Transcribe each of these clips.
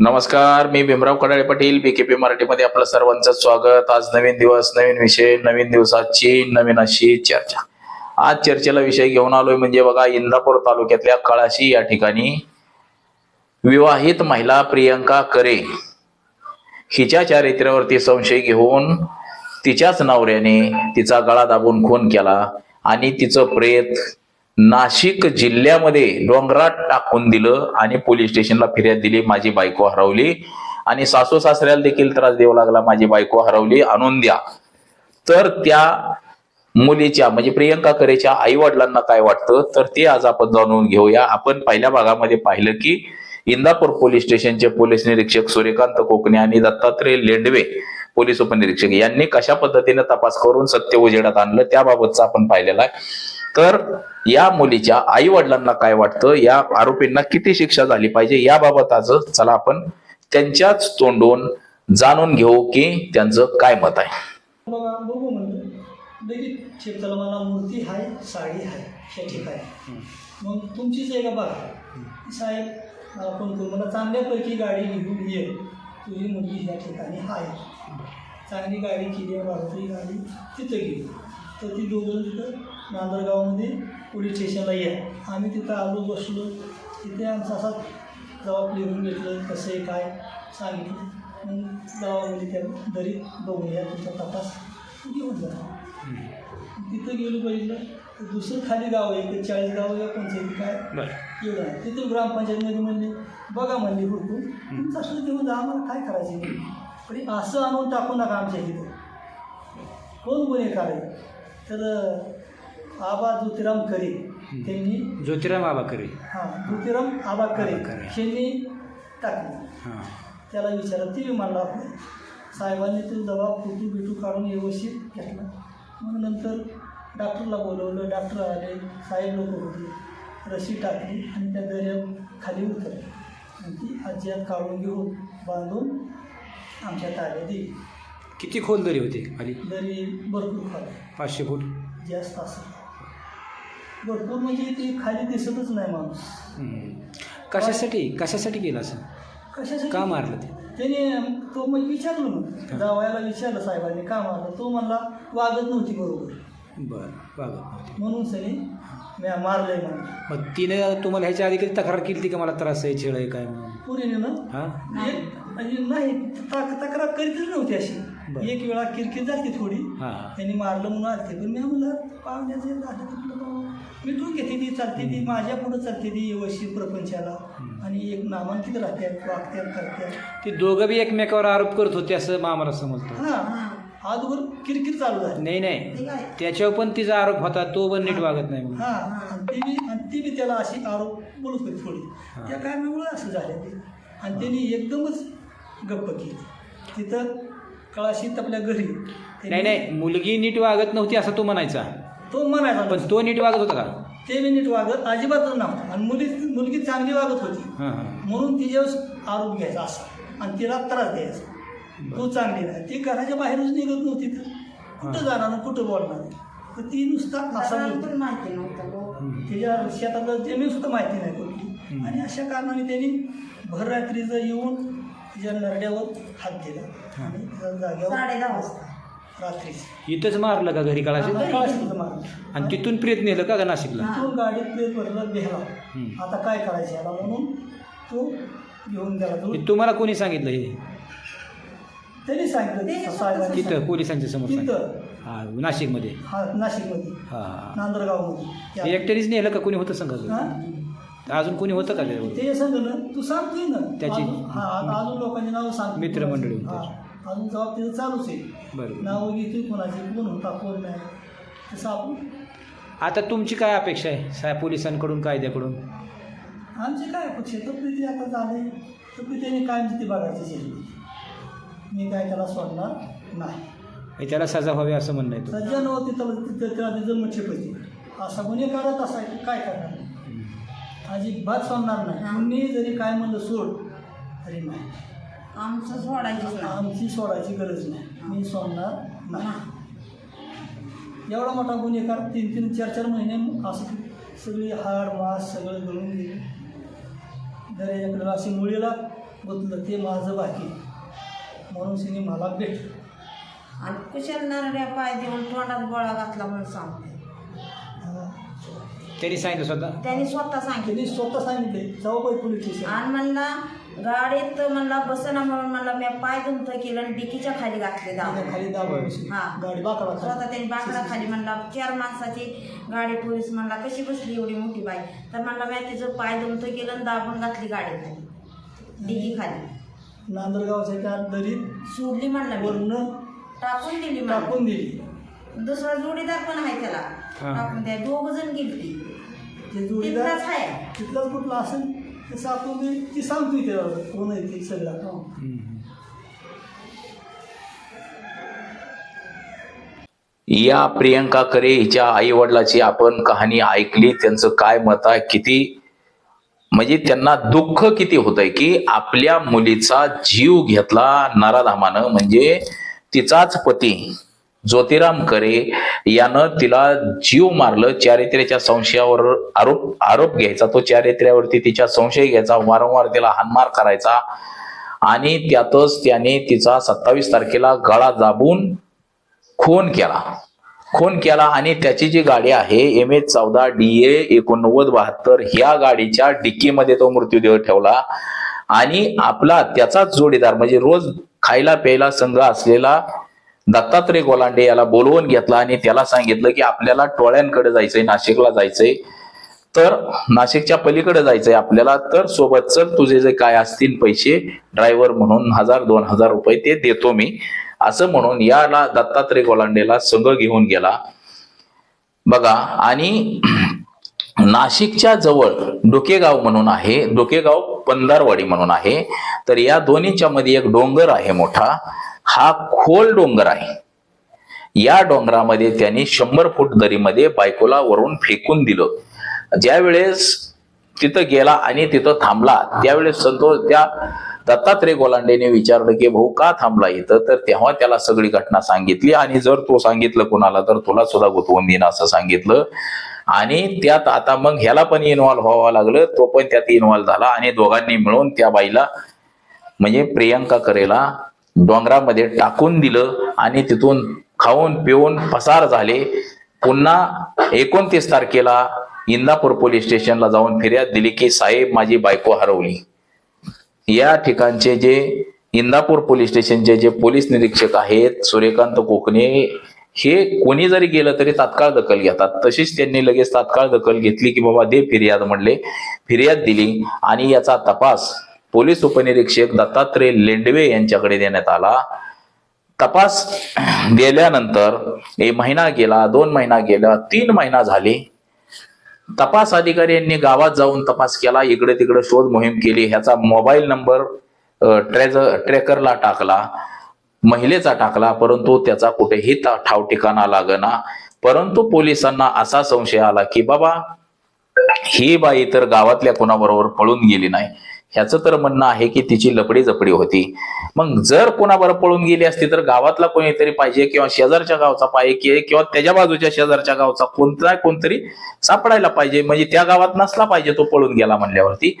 नमस्कार मी भीमराव कडाळे पाटील बीकेपी मराठीमध्ये आपलं सर्वांचं स्वागत. आज नवीन दिवस नवीन विषय नवीन दिवसाची नवीन अशी चर्चा. आज चर्चेला विषय घेऊन आलोय म्हणजे बघा इंदापूर तालुक्यातल्या कळाशी या ठिकाणी विवाहित महिला प्रियंका करे हिच्या चारित्र्यावरती संशय घेऊन तिच्याच नवऱ्याने तिचा गळा दाबून खून केला आणि तिचं प्रेत नाशिक जिल्ह्यामध्ये डोंगरात टाकून दिलं आणि पोलीस स्टेशनला फिर्याद दिली माझी बायको हरवली. आणि सासू सासऱ्याला देखील त्रास देऊ लागला माझी बायको हरवली आणून द्या. तर त्या मुलीच्या म्हणजे प्रियंका करेच्या आई वडिलांना काय वाटतं? तर ते आज आपण जाणून घेऊया. आपण पहिल्या भागामध्ये पाहिलं की इंदापूर पोलीस स्टेशनचे पोलीस निरीक्षक सूर्यकांत कोकणे आणि दत्तात्रय लेंडवे पोलीस उपनिरीक्षक यांनी कशा पद्धतीने तपास करून सत्य उजेडात आणलं? त्याबाबतचा आपण पाहिलेला आहे. तर या मुलीच्या आई वडिलांना काय वाटतं? या आरोपींना किती शिक्षा झाली पाहिजे? याबाबत आज चला आपण त्यांच्याच तोंडून जाणून घेऊ की त्यांचं काय मत आहे. बघा बघू म्हणलं मला मूर्ती आहे साडी आहे हे ठीक आहे मग तुमचीच आहे का बघा साहेब मला फोन करून मला चांगल्यापैकी गाडी घेऊन ये. तुझी मुलगी ह्या ठिकाणी आहे. चांगली गाडी केली आहे ती गाडी तिथं गेली तर ती दोघं तिथं नांदरगावमध्ये पोलीस स्टेशनला या. आम्ही तिथं आलो बसलो. तिथे आमचा असा जबाब लिहून घेतलं कसं आहे काय? सांगितलं. मग गावामध्ये त्या दरीत बघून या तुमचा तपास घेऊन जा. तिथं गेलो तर दुसरं खाली गाव आहे ते चाळीस गाव आहे पंचायती काय? एवढं आहे. तिथं ग्रामपंचायतीमध्ये म्हणले बघा म्हणले हुडकून तुमचं असलं घेऊन जा आम्हाला काय करायचं? पण असं आणून टाकू नका आमच्या इथं. कोण गुन्हेगार आहे? तर आबा ज्योतिराम करे त्यांनी ज्योतिराम बाबा करे हां ज्योतिराम आबा करे आबा करे. यांनी टाकली. हां. त्याला विचारलं ती म्हणला आपण साहेबांनी तो दवा फुटू बिटू काढून व्यवस्थित घेतला. मग नंतर डॉक्टरला बोलवलं डॉक्टर आले साहेब लोक होते. रशी टाकली आणि त्या दर्यात खाली उतरली आणि ती आज्यात काढून घेऊन बांधून आमच्या ताब्यात दिली किती खोल दरी होती खाली? दरी भरपूर खाली पाचशे फूट. जास्त असं भरपूर म्हणजे ती खाली दिसतच नाही माणूस. कशासाठी? कशासाठी केलं असं? कशासाठी? का मारलं ते? त्याने तो मग विचारलं मग. जावयाला विचारलं साहेबांनी का मारलं? तो म्हणला वागत नव्हती बरोबर. बरं वागत नव्हते. म्हणून सनी मी मारलंय मग तिने तुम्हाला ह्याच्या आधी कधी तक्रार केली होती का मला त्रास आहे छेळ आहे काय म्हणून? पुरीने ना? हां? एक म्हणजे नाही तक तक्रार करीतच नव्हती अशी. एक वेळा किरकिर झाली थोडी. हां त्यांनी मारलं म्हणून आलते. पण मी म्हणलं पाहुण्याचं झालं तर तुला बाबा मिटून घेते ती चालते ती माझ्या पुढं चालते ती व्यवस्थित प्रपंचाला. आणि एक नामांकित राहत्यात वागत्यात करत्यात. ते दोघं बी एकमेकावर आरोप करत होते असं आम्हाला समजतं. हां. आजवर किरकिर चालू झाली. नाही नाही. त्याच्यावर पण तिचा आरोप होता तो पण नीट वागत नाही म्हणून. हा आणि ती बी आणि ती बी त्याला अशी आरोप बोलत होती थोडी. त्या कारणामुळे असं झालं ते. आणि त्यांनी एकदमच गप्प केली. तिथं कळाशीत आपल्या घरी त्यांनी- नाही नाही. मुलगी नीट वागत नव्हती असं तो म्हणायचा. तो म्हणायचा पण तो नीट वागत होता का? ते बी नीट वागत अजिबातच नव्हता. आणि मुली मुलगी चांगली वागत होती. हां हां. म्हणून तिच्यावर आरोप घ्यायचा असा. आणि तिला त्रास द्यायचा. तू चांगली नाही. ती घराच्या बाहेरच निघत नव्हती तर. कुठं जाणार आणि कुठं बोलणार? तर ती नुसता असा. माहिती नव्हतं तिच्या शेतातलं जमीन सुद्धा माहिती नाही कुठली आणि अशा कारणाने त्यांनी भररात्रीचं येऊन तिच्या नरड्यावर हात दिला. आणि तिच्या जाग्यावर साडे दहा वाजता. रात्री. इथंच मारलं का घरी काळाशी? मारलं. आणि तिथून प्रेत नेलं का का नाशिकला? तो गाडीत प्लेट भरलं बेहला हम्म. आता काय करायचं याला म्हणून तो घेऊन गेला. तो हे तुम्हाला कोणी सांगितलं हे? त्यांनी सांगितलं तिथं पोलिसांच्या समोर सांगितलं. तिथं हा नाशिकमध्ये. हा नाशिकमध्ये. हा हा. नांदरगावमध्ये. हे त्या- एकट्यानेच नेलं का? कोणी होतं हा? सांगा अजून कोणी होतं का ते सांग ना तू सांगतोय ना. त्याची- अजून- हा आता अजून लोकांची नावं सांग मित्रमंडळी होती. हा अजून जबाब तिथं चालूच आहे. बरं नावं घेतोय कोणाची कोण होता कोण नाही. तसं आपण आता तुमची काय अपेक्षा आहे? सा पोलिसांकडून कायद्याकडून? आमचे काय अपेक्षा तपली आता झाले. तपली त्याने कायमची ती बघायची मी काय त्याला सोडणार नाही. हे त्याला सजा व्हावी असं म्हणणं आहे तुमचं. सज्जन होती त्याला तिथं त्याला ती जन्म ठेपती असा गुन्हे करत असा काय करणार? अजिबात सोडणार नाही. कुणी जरी काय म्हणलं सोड तरी नाही. आमचं सोडायचंच नाही. आमची सोडायची गरज नाही. मी सोडणार नाही. एवढा मोठा गुन्हेगार तीन तीन चार चार महिने असं सगळी हाड मास सगळं गळून गेले. दर्याकडे अशी मुळीला गुतलं ते माझं बाकी म्हणून तिने मला भेट आणि कुशल नारड्या पाय देऊन तोंडात गोळा घातला म्हणून सांगते. त्यांनी सांगितलं स्वतः? त्यांनी स्वतः सांगितलं. स्वतः सांगितले चौपाई पोलीस स्टेशन. आणि म्हणला गाडीत म्हणला बसना म्हणून म्हणला मी पाय दुमत केलं आणि डिकीच्या खाली घातले तिने दाब खाली दाबाविषयी हा. गाडी स्वतः त्यांनी बाकडा खाली म्हणला चार माणसाची गाडी पोलीस म्हणला कशी बसली एवढी मोठी बाई? तर म्हणला मी तिचं पाय दुमत केलं आणि दाबून घातली गाडी खाली डिकी खाली. नांदरगावच्या त्या दरीत सोडली म्हणला मी. वरून टाकून दिली टाकून दिली. दुसरा जोडीदार पण आहे त्याला. हा. टाकून द्या. दोघ जण गेली ते जोडीदार तिथलाच आहे. तिथलाच कुठला असेल ते सापडून दे ती सांगतोय त्यावर कोण आहे ते सगळं. हो. या प्रियंका करे हिच्या आई वडिलाची आपण कहाणी ऐकली. त्यांचं काय मत आहे? किती म्हणजे त्यांना दुःख किती होत आहे की आपल्या मुलीचा जीव घेतला नाराधामानं. म्हणजे तिचाच पती ज्योतिराम करे यानं तिला जीव मारलं. चारित्र्याच्या संशयावर आरोप आरोप घ्यायचा. तो चारित्र्यावरती तिच्या संशय घ्यायचा. वारंवार तिला हानमार करायचा. आणि त्यातच त्याने तिचा सत्तावीस तारखेला गळा दाबून खून केला. खून केला आणि त्याची जी गाडी आहे एम एच चौदा डी ए एकोणनव्वद बहात्तर ह्या गाडीच्या डिक्कीमध्ये तो मृत्यूदेह ठेवला. आणि आपला त्याचाच जोडीदार म्हणजे रोज खायला प्यायला संघ असलेला दत्तात्रय गोलांडे याला बोलवून घेतला आणि त्याला सांगितलं की आपल्याला टोळ्यांकडे जायचंय नाशिकला जायचंय. तर नाशिकच्या पलीकडे जायचंय आपल्याला तर सोबत चल तुझे जे काय असतील पैसे ड्रायव्हर म्हणून हजार दोन हजार रुपये ते देतो मी. असं म्हणून याला दत्तात्रय गोलांडेला संघ घेऊन गेला. बघा आणि नाशिकच्या जवळ डोकेगाव म्हणून आहे डोकेगाव पंधारवाडी म्हणून आहे. तर या दोन्हीच्या मध्ये एक डोंगर आहे मोठा. हा खोल डोंगर आहे. या डोंगरामध्ये त्यांनी शंभर फूट दरीमध्ये बायकोला वरून फेकून दिलं. ज्या वेळेस तिथं गेला आणि तिथं थांबला. त्यावेळेस संतोष त्या दत्तात्रय गोलांडेने विचारलं की भाऊ का थांबला इथं? तर तेव्हा त्याला सगळी घटना सांगितली आणि जर तो सांगितलं कोणाला तर तुला सुद्धा गुतवून देईन असं सांगितलं. आणि त्यात आता मग ह्याला पण इन्व्हॉल्व्ह व्हावं लागलं. तो पण त्यात इन्व्हॉल्व्ह झाला आणि दोघांनी मिळून त्या बाईला म्हणजे प्रियंका करेला डोंगरामध्ये टाकून दिलं आणि तिथून खाऊन पिऊन पसार झाले. पुन्हा एकोणतीस तारखेला इंदापूर पोलीस स्टेशनला जाऊन फिर्याद दिली की साहेब माझी बायको हरवली. या ठिकाणचे जे इंदापूर पोलीस स्टेशनचे जे पोलीस निरीक्षक आहेत सूर्यकांत कोकणे हे कोणी जरी गेलं तरी तात्काळ दखल घेतात. तशीच त्यांनी लगेच तात्काळ दखल घेतली की बाबा दे फिर्याद म्हणले. फिर्याद दिली आणि याचा तपास पोलीस उपनिरीक्षक दत्तात्रय लेंडवे यांच्याकडे देण्यात आला. तपास दिल्यानंतर एक महिना गेला दोन महिना गेला तीन महिना झाले. तपास अधिकारी यांनी गावात जाऊन तपास केला इकडे तिकडे शोध मोहीम केली. ह्याचा मोबाईल नंबर ट्रेज ट्रेकरला टाकला महिलेचा टाकला परंतु त्याचा कुठेही ठाव ठिकाणा लागना. परंतु पोलिसांना असा संशय आला की बाबा ही बाई तर गावातल्या कोणाबरोबर पळून गेली नाही. ह्याचं तर म्हणणं आहे की तिची लपडी जपडी होती. मग जर कोणावर पळून गेली असती तर गावातला कोणीतरी पाहिजे किंवा शेजारच्या गावचा पाहिजे किंवा त्याच्या बाजूच्या शेजारच्या गावचा कोणता कोणतरी सापडायला पाहिजे. म्हणजे त्या गावात नसला पाहिजे तो पळून गेला म्हणल्यावरती.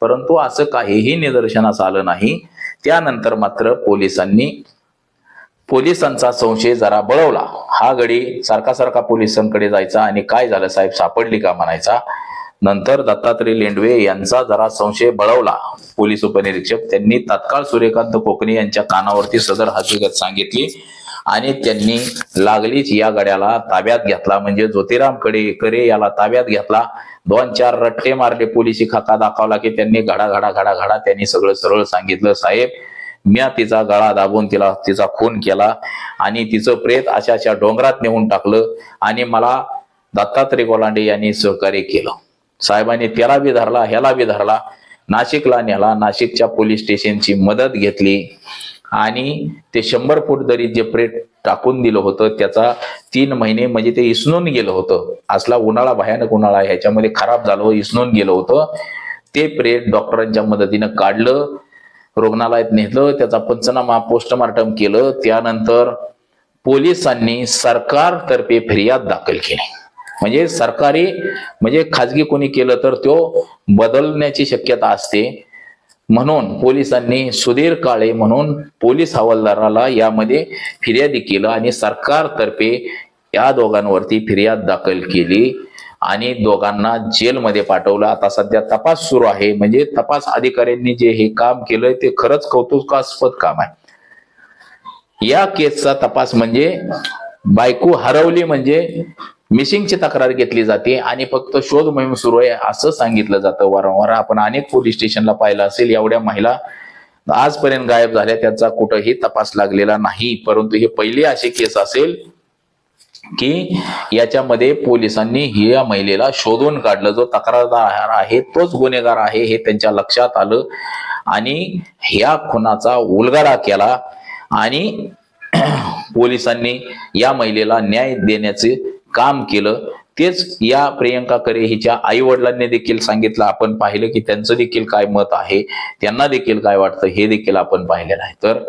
परंतु असं काहीही निदर्शनास आलं नाही. त्यानंतर मात्र पोलिसांनी पोलिसांचा संशय जरा बळवला. हा गडी सारखा सारखा पोलिसांकडे जायचा आणि काय झालं साहेब सापडली का म्हणायचा. नंतर दत्तात्रय लेंडवे यांचा जरा संशय बळवला. पोलीस उपनिरीक्षक त्यांनी तत्काळ सूर्यकांत कोकणे यांच्या कानावरती सदर हकीकत सांगितली आणि त्यांनी लागलीच या गड्याला ताब्यात घेतला. म्हणजे ज्योतिरामकडे करे याला ताब्यात घेतला. दोन चार रट्टे मारले. पोलिसी खाका दाखवला की त्यांनी घडा घडा घडा घडा. त्यांनी सगळं सरळ सांगितलं साहेब म्या तिचा गळा दाबून तिला तिचा खून केला आणि तिचं प्रेत अशा अशा डोंगरात नेऊन टाकलं आणि मला दत्तात्रय गोलांडे यांनी सहकार्य केलं. साहेबांनी त्याला बी धरला ह्याला बी धरला. नाशिकला नेला नाशिकच्या पोलीस स्टेशनची मदत घेतली. आणि ते शंभर फूट दरीत जे प्रेट टाकून दिलं होतं त्याचा तीन महिने म्हणजे ते इसनून गेलं होतं. असला उन्हाळा भयानक उन्हाळा ह्याच्यामध्ये खराब झालं इसनून गेलं होतं. ते प्रेट डॉक्टरांच्या मदतीनं काढलं रुग्णालयात नेलं त्याचा पंचनामा पोस्टमार्टम केलं. त्यानंतर पोलिसांनी सरकारतर्फे फिर्याद दाखल केली. म्हणजे सरकारी म्हणजे खाजगी कोणी केलं तर तो बदलण्याची शक्यता असते. म्हणून पोलिसांनी सुधीर काळे म्हणून पोलीस हवालदाराला यामध्ये फिर्यादी केलं आणि सरकारतर्फे या दोघांवरती फिर्याद दाखल केली आणि दोघांना जेलमध्ये पाठवलं. आता सध्या तपास सुरू आहे. म्हणजे तपास अधिकाऱ्यांनी जे हे काम केलंय ते खरंच कौतुकास्पद काम आहे. या केसचा तपास म्हणजे बायको हरवली म्हणजे मिसिंगची तक्रार घेतली जाते आणि फक्त शोध मोहीम सुरू आहे असं सांगितलं जातं. वारंवार आपण अनेक पोलीस स्टेशनला पाहिलं असेल एवढ्या महिला आजपर्यंत गायब झाल्या त्यांचा कुठंही तपास लागलेला नाही. परंतु हे पहिली अशी केस असेल की याच्यामध्ये पोलिसांनी या महिलेला शोधून काढलं. जो तक्रारदार आहे तोच गुन्हेगार आहे हे त्यांच्या लक्षात आलं आणि ह्या खुनाचा उलगडा केला आणि पोलिसांनी या महिलेला न्याय देण्याचे काम केलं तेच या प्रियंका करे हिच्या आई वडिलांनी देखील सांगितलं. आपण पाहिलं की त्यांचं देखील काय मत आहे त्यांना देखील काय वाटतं हे देखील आपण पाहिलेलं आहे तर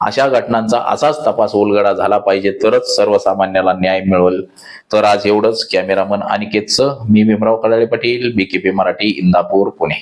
अशा घटनांचा असाच तपास उलगडा झाला पाहिजे तरच सर्वसामान्याला न्याय मिळवल तर आज एवढंच. कॅमेरामन अनिकेतचं मी भीमराव कडाळे पाटील बीकेपी मराठी इंदापूर पुणे.